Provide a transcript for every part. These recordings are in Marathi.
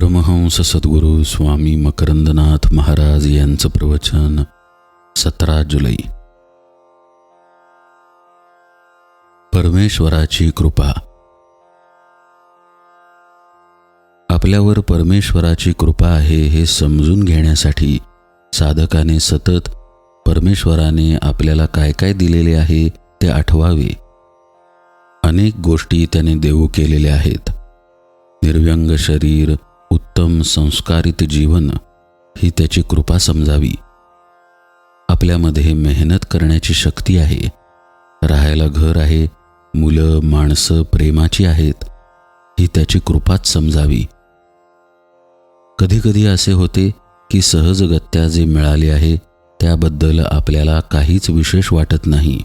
परमहंस सद्गुरू स्वामी मकरंदनाथ महाराज यांचं प्रवचन सतरा जुलै. परमेश्वराची कृपा. आपल्यावर परमेश्वराची कृपा आहे हे समजून घेण्यासाठी साधकाने सतत परमेश्वराने आपल्याला काय काय दिलेले आहे ते आठवावे. अनेक गोष्टी त्याने देऊ केलेल्या आहेत. निर्व्यंग शरीर उत्तम संस्कारित जीवन ही त्याची कृपा समजावी. आपल्यामध्ये मेहनत करण्याची शक्ती आहे. राहायला घर आहे मुलं माणसं प्रेमाची आहेत ही त्याची कृपाच समजावी. कधीकधी असे होते की सहजगत्या जे मिळाले आहे त्याबद्दल आपल्याला काहीच विशेष वाटत नाही.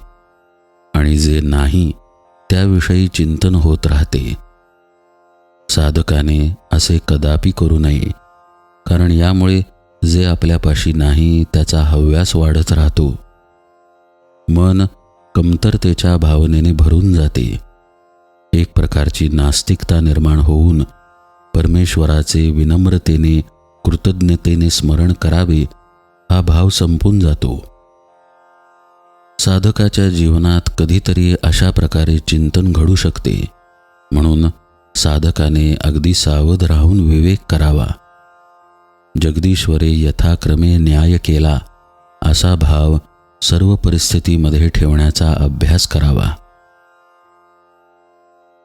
आणि जे नाही त्याविषयी चिंतन होत राहते. साधकाने असे कदापि करू नये. कारण यामुळे जे आपल्यापाशी नाही त्याचा हव्यास वाढत राहतो. मन कमतरतेच्या भावनेने भरून जाते. एक प्रकारची नास्तिकता निर्माण होऊन परमेश्वराचे विनम्रतेने कृतज्ञतेने स्मरण करावे हा भाव संपून जातो. साधकाच्या जीवनात कधीतरी अशा प्रकारे चिंतन घडू शकते. म्हणून साधकाने अगदी सावध राहून विवेक करावा. जगदीश्वरे यथाक्रमे न्याय केला असा भाव सर्व परिस्थितीमध्ये ठेवण्याचा अभ्यास करावा.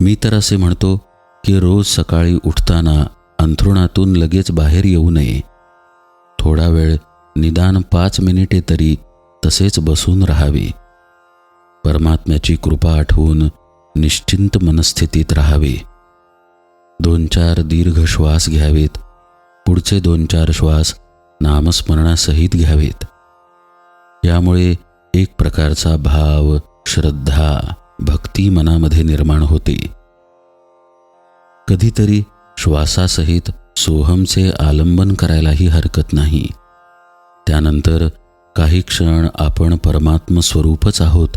मी तर असे म्हणतो की रोज सकाळी उठताना अंथरुणातून लगेच बाहेर येऊ नये. थोडा वेळ निदान पाच मिनिटे तरी तसेच बसून राहावे. परमात्म्याची कृपा आठवून निश्चिंत मनस्थितीत राहावे. दोन चार दीर्घ श्वास घ्यावेत. पुढचे दोन चार श्वास नामस्मरणासहित घ्यावेत. यामुळे एक प्रकारचा भाव श्रद्धा भक्ती मनामध्ये निर्माण होते. कधीतरी श्वासासहित सोहमचे आलंबन करायलाही हरकत नाही. त्यानंतर काही क्षण आपण परमात्म स्वरूपच आहोत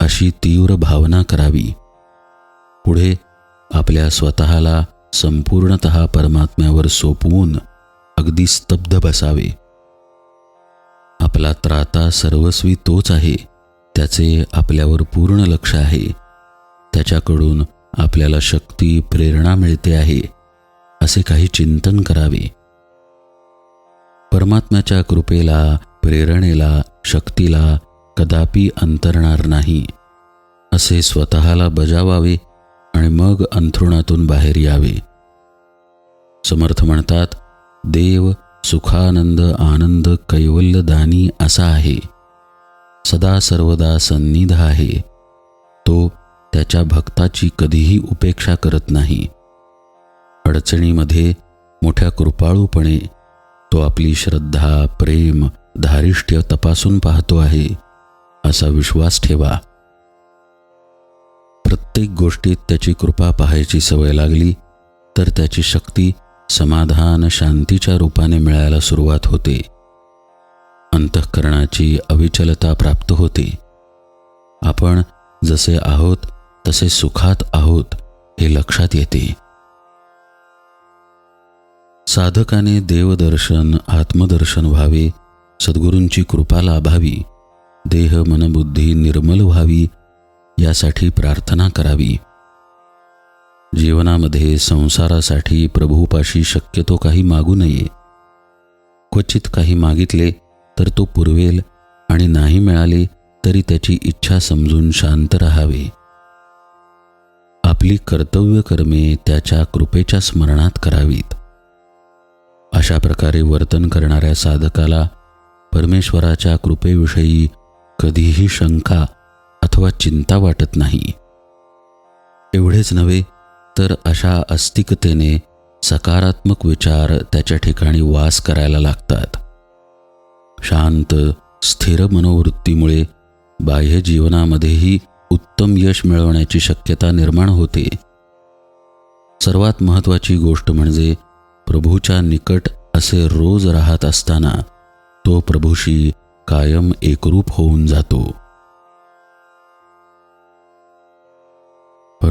अशी तीव्र भावना करावी. पुढे आपल्या स्वतःला संपूर्णत परमात्म्यावर सोपवून अगदी स्तब्ध बसावे. आपला त्राता सर्वस्वी तोच आहे त्याचे आपल्यावर पूर्ण लक्ष आहे. त्याच्याकडून आपल्याला शक्ती प्रेरणा मिळते आहे असे काही चिंतन करावे. परमात्म्याच्या कृपेला प्रेरणेला शक्तीला कदापि अंतरणार नाही. असे स्वतःला बजावावे आणि मग अंथरुणातून बाहेर यावे. समर्थ म्हणतात देव सुखानंद आनंद कैवल्यदानी असा आहे. सदा सर्वदा सन्निध आहे. तो त्याच्या भक्ताची कधीही उपेक्षा करत नाही. अडचणीमध्ये मोठ्या कृपाळूपणे तो आपली श्रद्धा प्रेम धारिष्ट्य तपासून पाहतो आहे. असा विश्वास ठेवा. प्रत्येक गोष्टीत त्याची कृपा पाहायची सवय लागली तर त्याची शक्ती समाधान शांतीच्या रूपाने मिळायला सुरुवात होते. अंतःकरणाची अविचलता प्राप्त होते. आपण जसे आहोत तसे सुखात आहोत हे लक्षात येते. साधकाने देवदर्शन आत्मदर्शन व्हावे सद्गुरूंची कृपा लाभावी देह मनबुद्धी निर्मल व्हावी यासाठी प्रार्थना करावी. जीवनामध्ये संसारासाठी प्रभूपाशी शक्यतो काही मागू नये. क्वचित काही मागितले तर तो पुरवेल आणि नाही मिळाले तरी त्याची इच्छा समजून शांत राहावे. आपली कर्तव्य कर्मे त्याच्या कृपेच्या स्मरणात करावीत. अशा प्रकारे वर्तन करणाऱ्या साधकाला परमेश्वराच्या कृपेविषयी कधीही शंका अथवा चिंता वाटत नाही. एवढेच नव्हे तर अशा अस्तिकतेने सकारात्मक विचार त्याच्या ठिकाणी वास करायला लागतात. शांत स्थिर मनोवृत्तीमुळे बाह्य जीवनामध्येही उत्तम यश मिळवण्याची शक्यता निर्माण होते. सर्वात महत्त्वाची गोष्ट म्हणजे प्रभूच्या निकट असे रोज राहत असताना तो प्रभूशी कायम एकरूप होऊन जातो.